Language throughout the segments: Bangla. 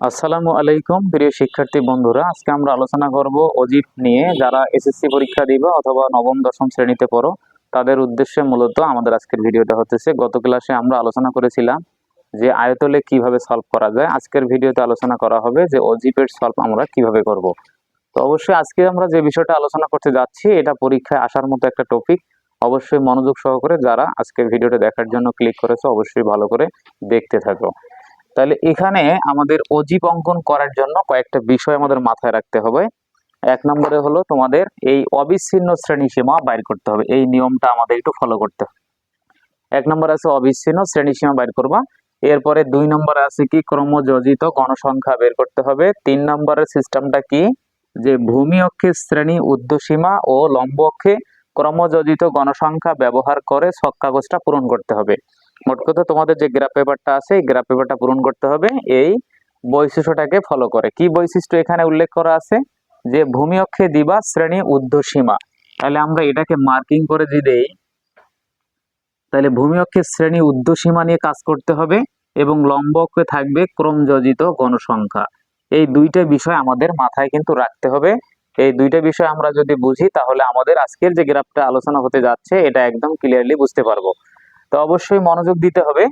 আসসালামু আলাইকুম, প্রিয় শিক্ষার্থী বন্ধুরা। আজকে আমরা আলোচনা করব অজিপ নিয়ে। যারা এসএসসি পরীক্ষা দিবে অথবা নবম, দশম শ্রেণীতে পড়ো, তাদের উদ্দেশ্যে মূলত আমাদের আজকের ভিডিওটা হতেছে। গত ক্লাসে আমরা আলোচনা করেছিলাম যে আয়তলে কীভাবে সলভ করা যায়। আজকের ভিডিওতে আলোচনা করা হবে যে অজিপের সলভ আমরা কীভাবে করব। তো অবশ্যই আজকে আমরা যে বিষয়টা আলোচনা করতে যাচ্ছি, এটা পরীক্ষায় আসার মতো একটা টপিক অবশ্যই মনোযোগ সহকারে যারা আজকের ভিডিওটা দেখার জন্য ক্লিক করেছে, অবশ্যই ভালো করে দেখতে থাকো। তাহলে এখানে আমাদের অজীব অঙ্কন করার জন্য কয়েকটা বিষয় আমাদের মাথায় রাখতে হবে। এক নম্বরে হলো তোমাদের এই অবিচ্ছিন্ন শ্রেণীসীমা বাইর করতে হবে। এই নিয়মটা আমাদের একটু ফলো করতে হবে। এক নম্বর আছে অবিচ্ছিন্ন শ্রেণীসীমা বাইর করবা। এরপরে দুই নম্বর আছে কি? ক্রমযোজিত গণসংখ্যা বের করতে হবে। তিন নম্বরের সিস্টেমটা কি? যে ভূমি অক্ষে শ্রেণি ঊর্ধ্বসীমা ও লম্ব অক্ষে ক্রমযোজিত গণসংখ্যা ব্যবহার করে ছক কাগজটা পূরণ করতে হবে। মোট কথা তোমাদের যে গ্রাফ পেপারটা আছে, এই গ্রাফ পেপারটা পূরণ করতে হবে। এই বৈশিষ্ট্যটাকে ফলো করে। কি বৈশিষ্ট্য এখানে উল্লেখ করা আছে? যে ভূমি অক্ষে দিবা, শ্রেণি ঊর্ধ্বসীমা। তাহলে আমরা এটাকে মার্কিং করে যদি দেই, তাহলে ভূমি অক্ষের শ্রেণি ঊর্ধ্বসীমা নিয়ে কাজ করতে হবে এবং লম্ব অক্ষে থাকবে ক্রমযোজিত গণসংখ্যা এই দুইটা বিষয় আমাদের মাথায় কিন্তু রাখতে হবে। এই দুইটা বিষয় আমরা যদি বুঝি, তাহলে আমাদের আজকের যে গ্রাফটা আলোচনা হতে যাচ্ছে, এটা একদম ক্লিয়ারলি বুঝতে পারব। তো অবশ্যই মনোযোগ দিতে হবে।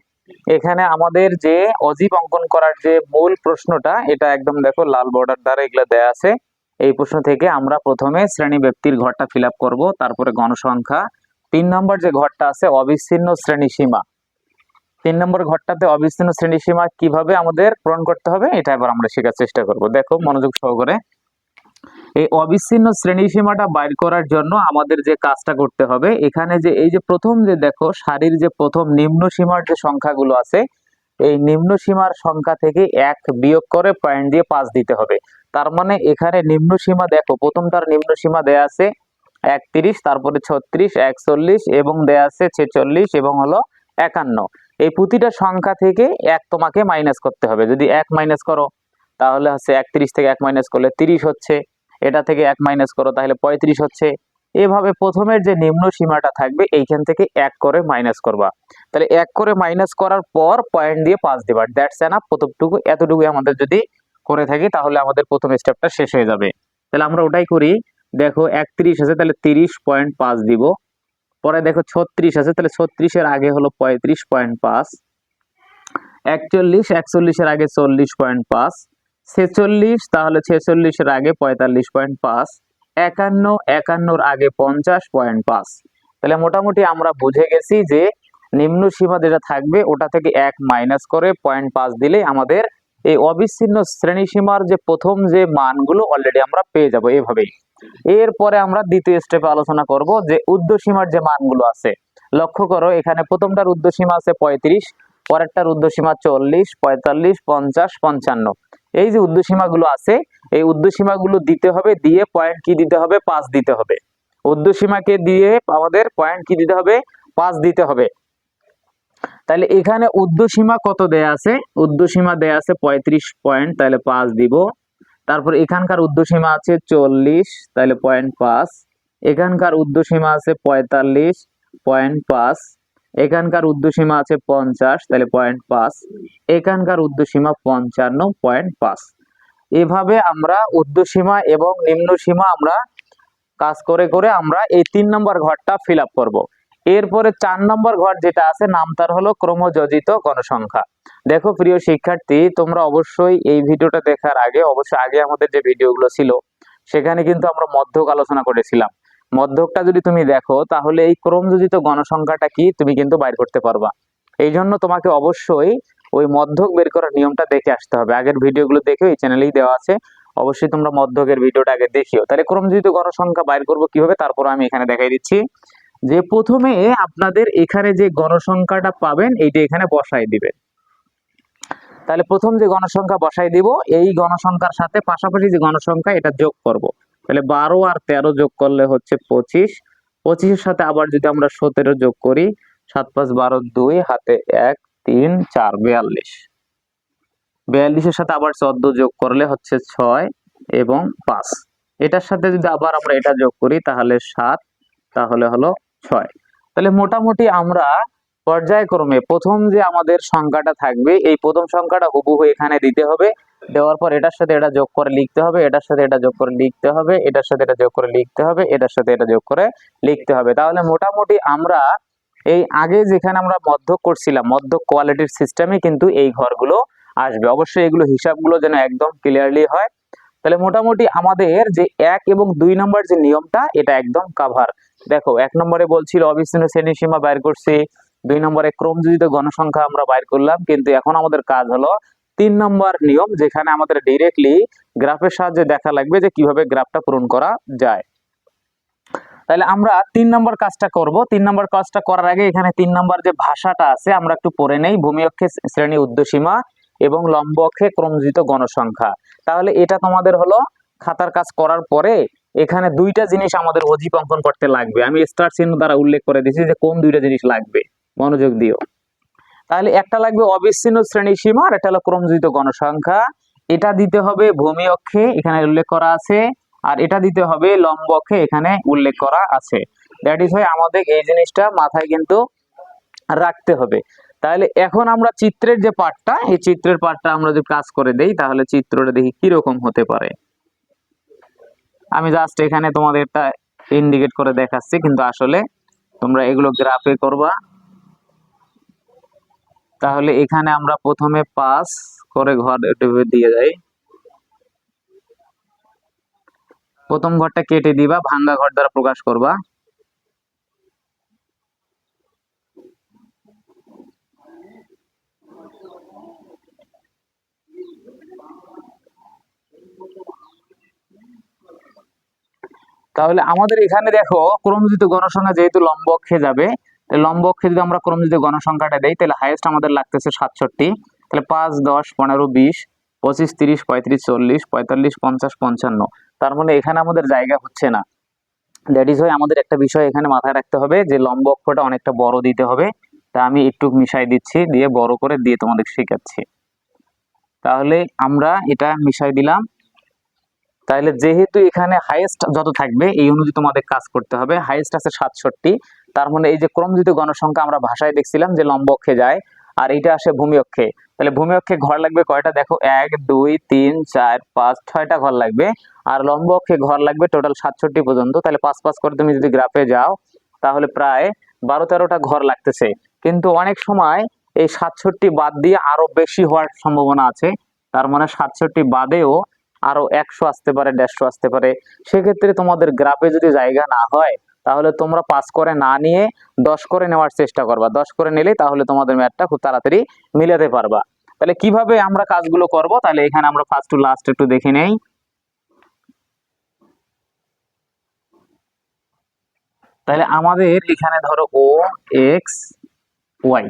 এখানে আমাদের যে অজীব অঙ্কন করার যে মূল প্রশ্নটা, এটা একদম দেখো লাল বর্ডার দ্বারা এগুলো দেয়া আছে। এই প্রশ্ন থেকে আমরা প্রথমে শ্রেণি ব্যক্তির ঘরটা ফিল আপ করব, তারপরে গণসংখ্যা। তিন নম্বর যে ঘরটা আছে, অবিচ্ছিন্ন শ্রেণি সীমা। তিন নম্বর ঘরটাতে অবিচ্ছিন্ন শ্রেণি সীমা কীভাবে আমাদের পূরণ করতে হবে, এটা এবার আমরা শেখার চেষ্টা করব। দেখো মনোযোগ সহকারে। এই অবিচ্ছিন্ন শ্রেণি সীমাটা বাইর করার জন্য আমাদের যে কাজটা করতে হবে, এখানে যে এই যে প্রথম যে দেখো, সারির যে প্রথম নিম্ন সীমার যে সংখ্যাগুলো আছে, এই নিম্ন সীমার সংখ্যা থেকে এক বিয়োগ করে পয়েন্ট দিয়ে পাঁচ দিতে হবে। তার মানে এখানে নিম্ন সীমা দেখো, প্রথমটার নিম্ন সীমা দেয়া আছে একত্রিশ, তারপরে ছত্রিশ, একচল্লিশ এবং দেয়া আছে ছেচল্লিশ এবং হলো একান্ন। এই প্রতিটা সংখ্যা থেকে এক তোমাকে মাইনাস করতে হবে। যদি এক মাইনাস করো, তাহলে হচ্ছে একত্রিশ থেকে এক মাইনাস করলে তিরিশ হচ্ছে। এটা থেকে এক মাইনাস করো, তাহলে পঁয়ত্রিশ হচ্ছে। এভাবে প্রথমের যে নিম্ন সীমাটা থাকবে, এইখান থেকে এক করে মাইনাস করবা। তাহলে এক করে মাইনাস করার পর পয়েন্ট দিয়ে পাঁচ দিবা। দ্যাটস এনাফ প্রথমটুকু, এতটুকু আমাদের যদি করে থাকি, তাহলে আমাদের প্রথম স্টেপটা শেষ হয়ে যাবে। তাহলে আমরা ওটাই করি, দেখো একত্রিশ আছে, তাহলে তিরিশ পয়েন্ট পাঁচ দিব। পরে দেখো ছত্রিশ আছে, তাহলে ছত্রিশের আগে হলো পঁয়ত্রিশ পয়েন্ট পাঁচ। একচল্লিশ, একচল্লিশের আগে চল্লিশ পয়েন্ট পাঁচ। ছেচল্লিশ, তাহলে ছেচল্লিশের আগে পঁয়তাল্লিশ পয়েন্ট পাঁচ, একান্ন, একান্নর আগে পঞ্চাশ পয়েন্ট পাঁচ। তাহলে মোটামুটি আমরা বুঝে গেছি যে নিম্ন সীমা যেটা থাকবে ওটা থেকে এক মাইনাস করে পয়েন্ট পাঁচ দিলে আমাদের এই অবিচ্ছিন্ন শ্রেণি সীমার যে প্রথম যে মানগুলো অলরেডি আমরা পেয়ে যাব এভাবেই। এরপরে আমরা দ্বিতীয় স্টেপে আলোচনা করব যে উর্ধ্বসীমার যে মানগুলো আছে। লক্ষ্য করো, এখানে প্রথমটার উর্ধ্বসীমা আছে পঁয়ত্রিশ, পরেরটার উর্ধ্বসীমা চল্লিশ, পঁয়তাল্লিশ, পঞ্চাশ, পঞ্চান্ন। এই যে উর্ধ্বসীমাগুলো আছে, এই উর্ধ্বসীমাগুলো দিতে হবে, দিয়ে পয়েন্ট কি দিতে হবে? পাঁচ দিতে হবে। উর্ধ্বসীমাকে দিয়ে আমাদের পয়েন্ট কি দিতে হবে? পাঁচ দিতে হবে। তাহলে এখানে উর্ধ্বসীমা কত দেয়া আছে? উর্ধ্বসীমা দেয়া আছে পঁয়ত্রিশ পয়েন্ট তাহলে পাঁচ দিব। তারপর এখানকার উর্ধ্বসীমা আছে চল্লিশ, তাহলে পয়েন্ট পাঁচ। এখানকার উর্ধ্বসীমা আছে পঁয়তাল্লিশ পয়েন্ট পাঁচ। এখানকার উর্ধ্বসীমা আছে পঞ্চাশ, তাহলে পয়েন্ট পাঁচ। এখানকার উর্ধ্বসীমা পঞ্চান্ন পয়েন্ট পাঁচ। এভাবে আমরা উর্ধ্বসীমা এবং নিম্ন সীমা আমরা কাজ করে করে আমরা এই তিন নম্বর ঘরটা ফিল আপ করব। এরপরে চার নম্বর ঘর যেটা আছে, নাম তার হলো ক্রমযোজিত গণসংখ্যা। দেখো প্রিয় শিক্ষার্থী, তোমরা অবশ্যই এই ভিডিওটা দেখার আগে, অবশ্যই আগে আমাদের যে ভিডিওগুলো ছিল, সেখানে কিন্তু আমরা মধ্যক আলোচনা করেছিলাম। মধ্যকটা যদি তুমি দেখো, তাহলে এই ক্রমযোজিত গণসংখ্যাটা কি? তুমি কিন্তু বাইর করতে পারবা। এই জন্য তোমাকে অবশ্যই ওই মধ্যক বের করার নিয়মটা দেখে আসতে হবে। আগের ভিডিওগুলো দেখে এই চ্যানেলেই দেওয়া আছে। অবশ্যই তোমরা মধ্যকের ভিডিওটা আগে দেখিও। তাহলে ক্রমযোজিত গণসংখ্যা বাইর করব কীভাবে? তারপর আমি এখানে দেখাই দিচ্ছি। যে প্রথমে আপনাদের এখানে যে গণসংখ্যাটা পাবেন, এইটা এখানে বসাই দিবেন তাহলে প্রথম যে গণসংখ্যা বসাই দিব, এই গণসংখ্যার সাথে পাশাপাশি যে গণসংখ্যা, এটা যোগ করব। তাহলে বারো আর তেরো যোগ করলে হচ্ছে পঁচিশ। পঁচিশের সাথে আবার যদি আমরা সতেরো যোগ করি, সাত পাঁচ বারো দুই, হাতে এক, তিন, চার, বিয়াল্লিশ। বিয়াল্লিশের সাথে আবার চোদ্দ যোগ করলে হচ্ছে ছয় এবং পাঁচ। এটার সাথে যদি আবার আমরা এটা যোগ করি, তাহলে সাত, তাহলে হলো ছয়। তাহলে মোটামুটি আমরা পর্যায়ক্রমে প্রথম যে আমাদের সংখ্যাটা থাকবে, এই প্রথম সংখ্যাটা হুবহু এখানে দিতে হবে। দেওয়ার পর এটার সাথে এটা যোগ করে লিখতে হবে, এটার সাথে এটা যোগ করে লিখতে হবে, এটার সাথে এটা যোগ করে লিখতে হবে, এটার সাথে এটা যোগ করে লিখতে হবে। তাহলে মোটামুটি আমরা এই আগে যেখানে আমরা মধ্যক করছিলাম, মধ্যক কোয়ালিটির সিস্টেমে কিন্তু এই ঘরগুলো আসবে। অবশ্যই এগুলো হিসাবগুলো যেন একদম ক্লিয়ারলি হয়। তাহলে মোটামুটি আমাদের যে এক এবং দুই নম্বর যে নিয়মটা, এটা একদম কাভার দেখো, এক নম্বরে বলছিল, অবিচ্ছিন্ন শ্রেণি সীমা বাইর করছি, দুই নম্বরে ক্রমযোজিত গণসংখ্যা আমরা বাইর করলাম, কিন্তু এখন আমাদের কাজ হলো তিন নম্বর নিয়ম, যেখানে আমাদের ডিরেক্টলি গ্রাফের সাহায্যে দেখা লাগবে যে কীভাবে গ্রাফটা পূরণ করা যায়। তাহলে আমরা তিন নম্বর কাজটা করব। তিন নম্বর কাজটা করার আগে এখানে তিন নম্বর যে ভাষাটা আছে, আমরা একটু পড়ে নেই। ভূমি শ্রেণি উদ্যসীমা এবং লম্ব অক্ষে ক্রমযোজিত গণসংখ্যা। তাহলে এটা তোমাদের হলো খাতার কাজ করার পরে এখানে দুইটা জিনিস আমাদের অজীব অঙ্কন করতে লাগবে। আমি স্টার চিহ্ন দ্বারা উল্লেখ করে দিয়েছি যে কোন দুইটা জিনিস লাগবে। মনোযোগ দিও। তাহলে একটা লাগবে অবিচ্ছিন্ন শ্রেণি সীমা আর একটা হলো ক্রমযোজিত গণসংখ্যা। এটা দিতে হবে ভূমি অক্ষে, এখানে উল্লেখ করা আছে। আর এটা দিতে হবে লম্ব অক্ষে, এখানে উল্লেখ করা আছে। দ্যাট ইজ হয় আমাদের এই জিনিসটা মাথায় কিন্তু রাখতে হবে। তাহলে এখন আমরা চিত্রের যে পার্টটা এই চিত্রের পার্টটা আমরা যদি কাজ করে দেই, তাহলে চিত্রটা দেখি কীরকম হতে পারে। আমি জাস্ট এখানে তোমাদের একটা ইন্ডিকেট করে দেখাচ্ছি, কিন্তু আসলে তোমরা এগুলো গ্রাফে করবা। তাহলে এখানে আমরা প্রথমে পাস করে ঘর দিয়ে যাই। প্রথম ঘরটা কেটে দিবা, ভাঙ্গা ঘর দ্বারা প্রকাশ করবা। তাহলে আমাদের এখানে দেখো, ক্রমজিত গণসংখ্যা যেহেতু লম্ব অক্ষে যাবে লম্ব অক্ষে যদি আমরা ক্রমজিত গণসংখ্যাটা দেই, তাহলে হাইয়েস্ট আমাদের লাগতেছে সাতষট্টি। তাহলে পাঁচ, দশ, পনেরো, বিশ, পঁচিশ, তিরিশ, পঁয়ত্রিশ, চল্লিশ, পঁয়তাল্লিশ, পঞ্চাশ, পঞ্চান্ন। তার মানে এখানে আমাদের জায়গা হচ্ছে না। দ্যাট ইজ হয় আমাদের একটা বিষয় এখানে মাথায় রাখতে হবে যে লম্ব অক্ষটা অনেকটা বড় দিতে হবে। তা আমি একটু মিশাই দিচ্ছি, দিয়ে বড় করে দিয়ে তোমাদের শেখাচ্ছি। তাহলে আমরা এটা মিশাই দিলাম। তাহলে যেহেতু এখানে হাইয়েস্ট যত থাকবে, এই অনুযায়ী তোমাদের কাজ করতে হবে। হাইয়েস্ট আছে সাতষট্টি তার মানে এই যে ক্রমজিত গণসংখ্যা আমরা ভাষায় দেখছিলাম যে লম্ব অক্ষে যায়, আর এটা আসে ভূমি অক্ষে তাহলে ভূমি অক্ষে ঘর লাগবে কয়টা? দেখো, এক, দুই, তিন, চার, পাঁচ, ছয়টা ঘর লাগবে। আর লম্ব অক্ষে ঘর লাগবে টোটাল সাতষট্টি পর্যন্ত। তাহলে পাঁচ পাঁচ করে তুমি যদি গ্রাফে যাও, তাহলে প্রায় বারো তেরোটা ঘর লাগতেছে। কিন্তু অনেক সময় এই সাতষট্টি বাদ দিয়ে আরও বেশি হওয়ার সম্ভাবনা আছে। তার মানে সাতষট্টি বাদেও আরও একশো আসতে পারে, দেড়শো আসতে পারে। সেক্ষেত্রে তোমাদের গ্রাফে যদি জায়গা না হয় তাহলে তোমরা পাস করে না নিয়ে দশ করে নেওয়ার চেষ্টা করবা। দশ করে নিলে তাহলে তোমাদের ম্যাথটা খুব তাড়াতাড়ি মিলাতে পারবা। তাহলে কীভাবে আমরা কাজগুলো করব? তাহলে এখানে আমরা ফার্স্ট টু লাস্ট একটু দেখে নেই। তাহলে আমাদের এখানে ধরো ও এক্স ওয়াই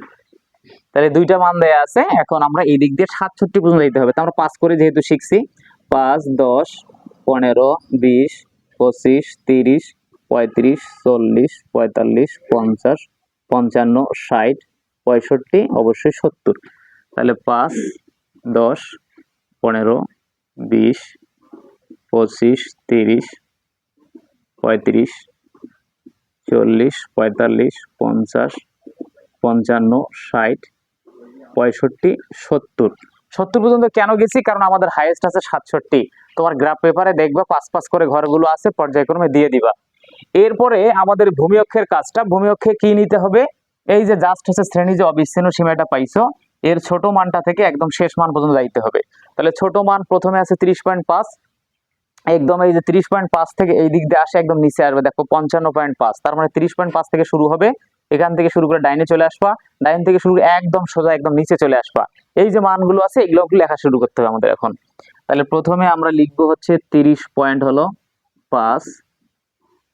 তাহলে দুইটা মান দেয়া আছে। এখন আমরা এই দিক দিয়ে সাতষট্টি পর্যন্ত দিতে হবে। তো আমরা পাস করে যেহেতু শিখছি, পাঁচ, দশ, পনেরো, বিশ, পঁচিশ, তিরিশ পঁয়ত্রিশ, চল্লিশ, পঁয়তাল্লিশ, পঞ্চাশ, পঞ্চান্ন, ষাট, পঁয়ষট্টি, অবশ্যই সত্তর। তাহলে পাঁচ, দশ, পনেরো, বিশ, পঁচিশ, তিরিশ, পঁয়ত্রিশ, চল্লিশ, পঁয়তাল্লিশ, পঞ্চাশ, পঞ্চান্ন, ষাট, পঁয়ষট্টি, সত্তর। সত্তর পর্যন্ত কেন গেছি? কারণ আমাদের হাইয়েস্ট আছে সাতষট্টি। তোমার গ্রাফ পেপারে দেখবা, পাঁচ পাঁচ করে ঘরগুলো আছে, পর্যায়ক্রমে দিয়ে দিবা। এরপরে আমাদের ভূমি অক্ষের কাজটা ভূমি অক্ষে কি নিতে হবে? এই যে জাস্ট হচ্ছে শ্রেণি যে অবিচ্ছিন্ন সীমাটা পাইছো, এর ছোট মানটা থেকে একদম শেষ মান পর্যন্ত যাইতে হবে। তাহলে ছোট মান প্রথমে আছে তিরিশ পয়েন্ট পাঁচ, একদম এই যে তিরিশ পয়েন্ট পাঁচ থেকে এই দিক দিয়ে আসে একদম নিচে আসবে। দেখো পঞ্চান্ন পয়েন্ট পাঁচ, তার মানে তিরিশ পয়েন্ট পাঁচ থেকে শুরু হবে। এখান থেকে শুরু করে ডাইনে চলে আসবা। ডাইন থেকে শুরু করে একদম সোজা একদম নিচে চলে আসবা। এই যে মানগুলো আছে, এগুলো লেখা শুরু করতে হবে আমাদের এখন। তাহলে প্রথমে আমরা লিখব হচ্ছে তিরিশ পয়েন্ট হলো পাঁচ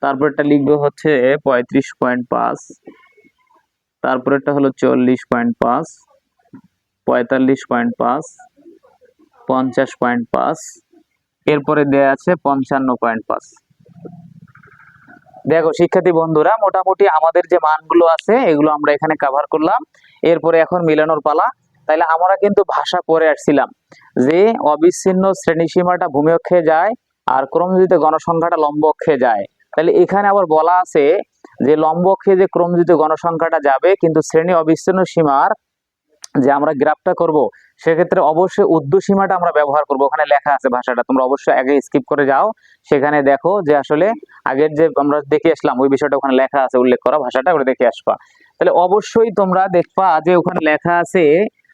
তারপরটা লিখব হচ্ছে পঁয়ত্রিশ পয়েন্ট পাঁচ। তারপরেরটা হলো চল্লিশ পয়েন্ট পাঁচ, পঁয়তাল্লিশ পয়েন্ট পাঁচ, পঞ্চাশ পয়েন্ট পাঁচ। এরপরে দেয়া আছে পঞ্চান্ন পয়েন্ট পাঁচ। দেখো, শিক্ষার্থী বন্ধুরা, মোটামুটি আমাদের যে মানগুলো আছে, এগুলো আমরা এখানে কাভার করলাম। এরপরে এখন মিলানোর পালা। তাহলে আমরা কিন্তু ভাষা পড়ে আসছিলাম যে অবিচ্ছিন্ন শ্রেণীসীমাটা ভূমি অক্ষে যায় আর ক্রমজিত গণসংখ্যাটা লম্ব অক্ষে যায়। তাহলে এখানে আবার বলা আছে যে লম্ব অক্ষে যে ক্রমজিত গণসংখ্যাটা যাবে, কিন্তু শ্রেণি অবিচ্ছিন্ন সীমার যে আমরা গ্রাফটা করব, সেক্ষেত্রে অবশ্যই উর্দুসীমাটা আমরা ব্যবহার করব। ওখানে লেখা আছে ভাষাটা, তোমরা অবশ্যই আগে স্কিপ করে যাও। সেখানে দেখো যে আসলে আগের যে আমরা দেখে আসলাম, ওই বিষয়টা ওখানে লেখা আছে, উল্লেখ করা ভাষাটা, ওটা দেখে আসবা। তাহলে অবশ্যই তোমরা দেখবা যে ওখানে লেখা আছে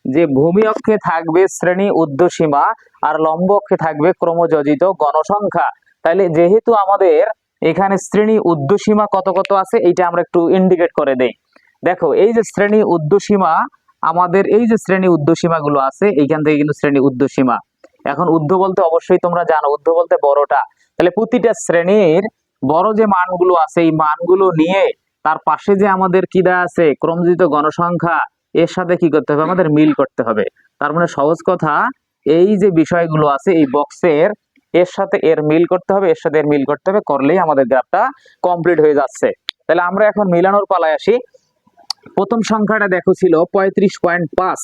যে ভূমি অক্ষে থাকবে শ্রেণি উর্ধ্বসীমা আর লম্ব অক্ষে থাকবে ক্রমযোজিত গণসংখ্যা। তাহলে যেহেতু আমাদের এখানে শ্রেণি উর্ধ্বসীমা কত কত আছে এইটা আমরা একটু ইন্ডিকেট করে দেই। দেখো, এই যে শ্রেণি উর্ধ্বসীমা, আমাদের এই যে শ্রেণি উর্ধ্বসীমা গুলো আছে, এইখান থেকে কিন্তু শ্রেণি উর্ধ্বসীমা। এখন ঊর্ধ্ব বলতে অবশ্যই তোমরা জানো ঊর্ধ্ব বলতে বড়টা। তাহলে প্রতিটা শ্রেণির বড় যে মানগুলো আছে, এই মানগুলো নিয়ে তার পাশে যে আমাদের কি দেয়া আছে, ক্রমজিত গণসংখ্যা, এর সাথে কি করতে হবে? আমাদের মিল করতে হবে। তার মানে সহজ কথা, এই যে বিষয়গুলো আছে, এই বক্সের এর সাথে এর মিল করতে হবে, এর সাথে এর মিল করতে হবে, করলেই আমাদের গ্রাফটা কমপ্লিট হয়ে যাচ্ছে। তাহলে আমরা এখন মিলানোর পালায় আসি। প্রথম সংখ্যাটা দেখো ছিল পঁয়ত্রিশ পয়েন্ট পাঁচ,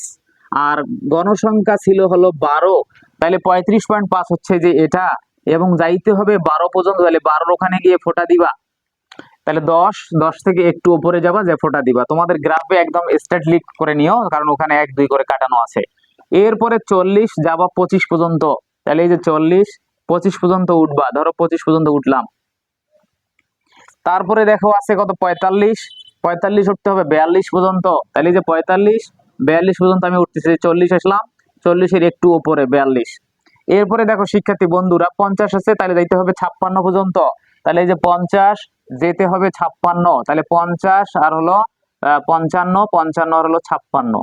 আর গণসংখ্যা ছিল হলো বারো। তাহলে পঁয়ত্রিশ পয়েন্ট পাঁচ হচ্ছে যে এটা, এবং যাইতে হবে বারো পর্যন্ত, তাহলে বারোর ওখানে গিয়ে ফোটা দিবা। তাহলে দশ দশ থেকে একটু উপরে যাবা যে ফোটা দিবা। তোমাদের গ্রাফে একদম স্ট্রেট লিক করে নিও, কারণ ওখানে এক দুই করে কাটানো আছে। এরপরে চল্লিশ, যাবা পঁচিশ পর্যন্ত। তাহলে এই যে চল্লিশ পঁচিশ পর্যন্ত উঠবা, ধরো পঁচিশ পর্যন্ত উঠলাম। তারপরে দেখো আছে কত? পঁয়তাল্লিশ। পঁয়তাল্লিশ উঠতে হবে, বিয়াল্লিশ পর্যন্ত। তাহলে যে পঁয়তাল্লিশ, বিয়াল্লিশ পর্যন্ত আমি উঠতেছি চল্লিশ আসলাম, চল্লিশের একটু উপরে, বিয়াল্লিশ। এরপরে দেখো শিক্ষার্থী বন্ধুরা, পঞ্চাশ আছে, তাহলে যাইতে হবে ছাপ্পান্ন পর্যন্ত। তাহলে এই যে পঞ্চাশ, যেতে হবে ছাপ্পান্ন। তাহলে পঞ্চাশ আর হলো পঞ্চান্ন পঞ্চান্ন আর হলো ছাপ্পান্ন।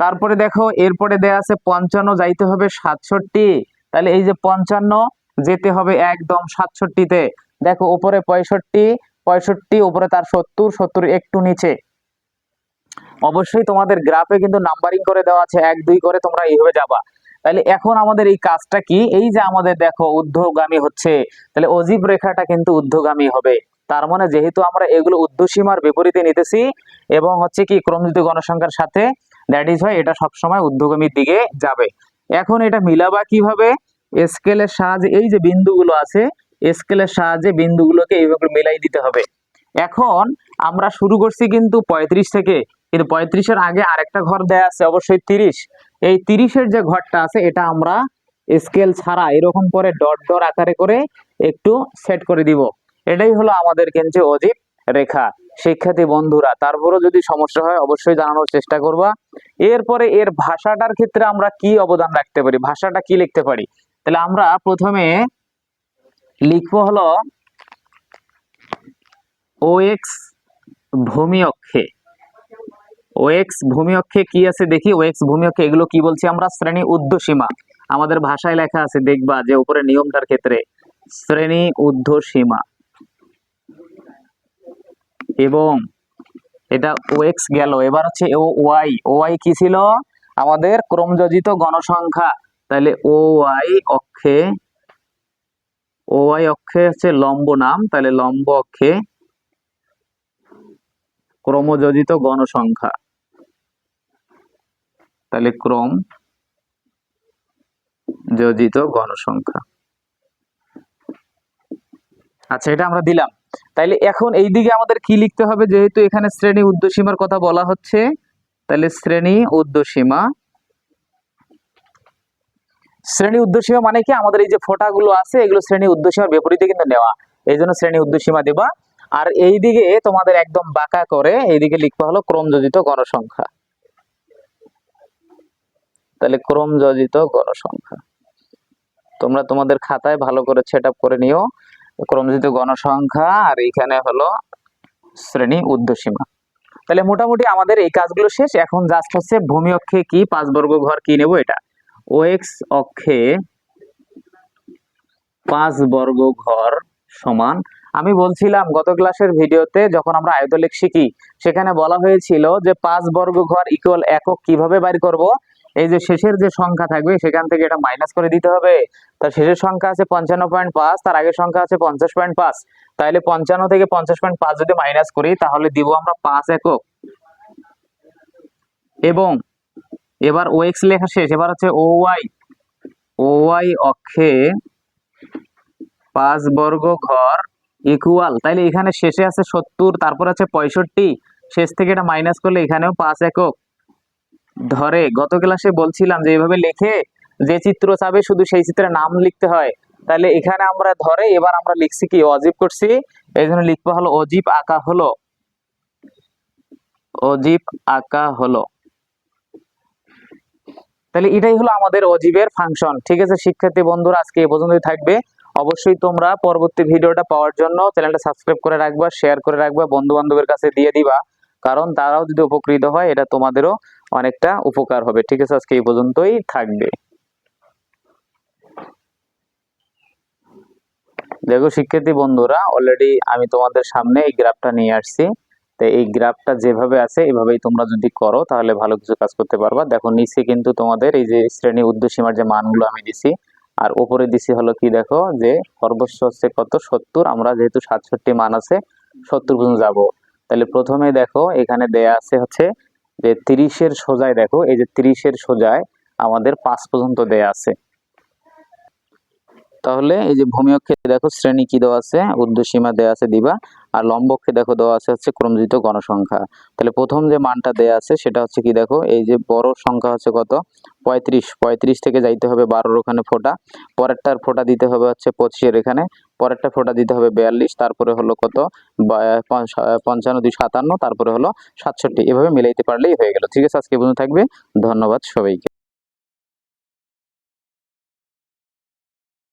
তারপরে দেখো, এরপরে দেয়া আছে পঞ্চান্ন, যাইতে হবে সাতষট্টি। তাহলে এই যে পঞ্চান্ন যেতে হবে একদম সাতষট্টিতে। দেখো, উপরে পঁয়ষট্টি পঁয়ষট্টি, উপরে তার সত্তর সত্তর একটু নিচে। অবশ্যই তোমাদের গ্রাফে কিন্তু নাম্বারিং করে দেওয়া আছে, এক, দুই করে তোমরা এইভাবে যাবা। তাহলে এখন আমাদের এই কাজটা কি? এই যে আমাদের দেখো, ঊর্ধ্বগামী হচ্ছে। তাহলে অজীব রেখাটা কিন্তু ঊর্ধ্বগামী হবে। তার মানে যেহেতু আমরা এগুলো ঊর্ধ্বসীমার বিপরীতে নিতেছি এবং হচ্ছে কি ক্রমজিত গণসংখ্যার সাথে দ্যাট ইজ হয় এটা সবসময় ঊর্ধ্বগামীর দিকে যাবে। এখন এটা মিলাবা কীভাবে? স্কেলের সাহায্যে এই যে বিন্দুগুলো আছে স্কেলের সাহায্যে বিন্দুগুলোকে এইভাবে মিলাই দিতে হবে। এখন আমরা শুরু করছি কিন্তু পঁয়ত্রিশ থেকে, কিন্তু পঁয়ত্রিশের আগে আরেকটা ঘর দেয়া আছে, অবশ্যই তিরিশ। এই তিরিশের যে ঘরটা আছে, এটা আমরা স্কেল ছাড়া এরকম করে ডট ডট আকারে করে একটু সেট করে দিব। এটাই হলো আমাদের কিন্তু অজীব রেখা। শিক্ষার্থী বন্ধুরা, তারপরও যদি সমস্যা হয় অবশ্যই জানানোর চেষ্টা করবা। এরপরে এর ভাষাটার ক্ষেত্রে আমরা কি অবদান রাখতে পারি? ভাষাটা কি লিখতে পারি? তাহলে আমরা প্রথমে লিখব হলো ও এক্স ভূমি অক্ষে। ও এক্স ভূমি অক্ষে কি আছে দেখি? ও এক্স ভূমি অক্ষে এগুলো কি বলছি আমরা? শ্রেণি উর্ধ্বসীমা আমাদের ভাষায় লেখা আছে, দেখবা যে উপরে নিয়মটার ক্ষেত্রে শ্রেণি ঊর্ধ্বসীমা। এবং এটা ও এক্স গেল। এবার হচ্ছে ও ওয়াই ওয়াই কি ছিল? আমাদের ক্রমযোজিত গণসংখ্যা। তাহলে ও ওয়াই অক্ষে ও ওয়াই অক্ষে হচ্ছে লম্ব নাম। তাহলে লম্ব অক্ষে ক্রমযোজিত গণসংখ্যা। তাহলে ক্রম যোজিত গণসংখ্যা। আচ্ছা এটা আমরা দিলাম। তাইলে এখন এই দিকে আমাদের কি লিখতে হবে? যেহেতু এখানে শ্রেণি উর্ধ্বসীমার কথা বলা হচ্ছে তাহলে শ্রেণি উর্ধ্বসীমা। শ্রেণি উর্ধ্বসীমা মানে কি? আমাদের এই যে ফোঁটাগুলো আছে, এগুলো শ্রেণি উর্ধ্বসীমার বিপরীতে কিন্তু নেওয়া। এই জন্য শ্রেণি উর্ধ্বসীমা দেবা। আর এই দিকে তোমাদের একদম বাঁকা করে এইদিকে লিখতে হলো ক্রমযোজিত গণসংখ্যা। তাহলে ক্রমযোজিত গণসংখ্যা। তোমরা তোমাদের খাতায় ভালো করে সেট করে নিও। ক্রমযোজিত গণসংখ্যা আর এইখানে হলো শ্রেণি উর্ধ্বসীমা। তাহলে মোটামুটি আমাদের এই কাজগুলো শেষ। এখন জাস্ট হচ্ছে ভূমি অক্ষে কি, পাঁচ বর্গ ঘর কি নেব এটা? ও এক্স অক্ষে পাঁচ বর্গ ঘর সমান। আমি বলছিলাম গত ক্লাসের ভিডিওতে যখন আমরা আয়তলেখ শিখি, সেখানে বলা হয়েছিল যে পাঁচ বর্গ ঘর ইকুয়াল একক কীভাবে বাইর করব? এই যে শেষের যে সংখ্যা থাকবে, সেখান থেকে এটা মাইনাস করে দিতে হবে। তার শেষের সংখ্যা আছে পঞ্চান্ন পয়েন্ট পাঁচ, তার আগের সংখ্যা আছে পঞ্চাশ পয়েন্ট পাঁচ। তাহলে পঞ্চান্ন থেকে পঞ্চাশ পয়েন্ট পাঁচ যদি মাইনাস করি, তাহলে দিব আমরা পাঁচ একক। এবং এবার ও এক্স লেখা শেষ, এবার হচ্ছে ও ওয়াই ও ওয়াই অক্ষে পাঁচ বর্গ ঘর ইকুয়াল তাইলে এখানে শেষে আছে সত্তর, তারপর আছে পঁয়ষট্টি। শেষ থেকে এটা মাইনাস করলে এখানেও পাঁচ একক। ধরে গত ক্লাসে বলছিলাম যে এইভাবে লিখে যে চিত্র চাবে, শুধু সেই চিত্রের নাম লিখতে হয়। তাহলে এখানে আমরা ধরে, এবার আমরা লিখছি কি? অজীব করছি। এই জন্য লিখব হলো, অজীব আঁকা হলো। অজীব আঁকা হলো। তাহলে এটাই হলো আমাদের অজীবের ফাংশন। ঠিক আছে, শিক্ষার্থী বন্ধুরা, আজকে এই পর্যন্তই থাকবে। অবশ্যই তোমরা পরবর্তী ভিডিওটা পাওয়ার জন্য চ্যানেলটা সাবস্ক্রাইব করে রাখবা, শেয়ার করে রাখবা বন্ধু বান্ধবের কাছে দিয়ে দিবা। কারণ তারাও যদি উপকৃত হয়, এটা তোমাদেরও অনেকটা উপকার হবে। ঠিক আছে, আজকে এই পর্যন্তই থাকবে। দেখো শিক্ষার্থী বন্ধুরা অলরেডি আমি তোমাদের সামনে এই গ্রাফটা নিয়ে আসছি। তো এই গ্রাফটা যেভাবে আছে, এভাবেই তোমরা যদি করো, তাহলে ভালো কিছু কাজ করতে পারবা। দেখো, নিচে কিন্তু তোমাদের এই যে শ্রেণি উর্ধ্বসীমার যে মানগুলো আমি দিছি, আর উপরে দিছি হলো কি দেখো, যে সর্বোচ্চ হচ্ছে কত? সত্তর। আমরা যেহেতু সাতষট্টি মান আছে, সত্তর পর্যন্ত যাব। তাহলে প্রথমে দেখো, এখানে দেয়া আছে হচ্ছে যে তিরিশের সোজায় দেখো, এই যে তিরিশের সোজায় আমাদের পাঁচ পর্যন্ত দেয়া আছে। তাহলে এই যে ভূমি অক্ষে দেখো, শ্রেণি কি দেওয়া আছে? ঊর্ধ্বসীমা দেওয়া আছে দিবা। আর লম্ব অক্ষে দেখো, দেওয়া আছে হচ্ছে ক্রমজিত গণসংখ্যা। তাহলে প্রথম যে মানটা দেয়া আছে, সেটা হচ্ছে কি দেখো, এই যে বড় সংখ্যা হচ্ছে কত? পঁয়ত্রিশ। পঁয়ত্রিশ থেকে যাইতে হবে বারোর ওখানে ফোটা। পরেরটার ফোটা দিতে হবে হচ্ছে পঁচিশের এখানে। পরেরটা ফোটা দিতে হবে বিয়াল্লিশ, তারপরে হলো কত? পঞ্চান্ন, দুই সাতান্ন, তারপরে হলো সাতষট্টি। এভাবে মিলাইতে পারলেই হয়ে গেল। ঠিক আছে, আজকে পর্যন্ত থাকবে। ধন্যবাদ সবাইকে।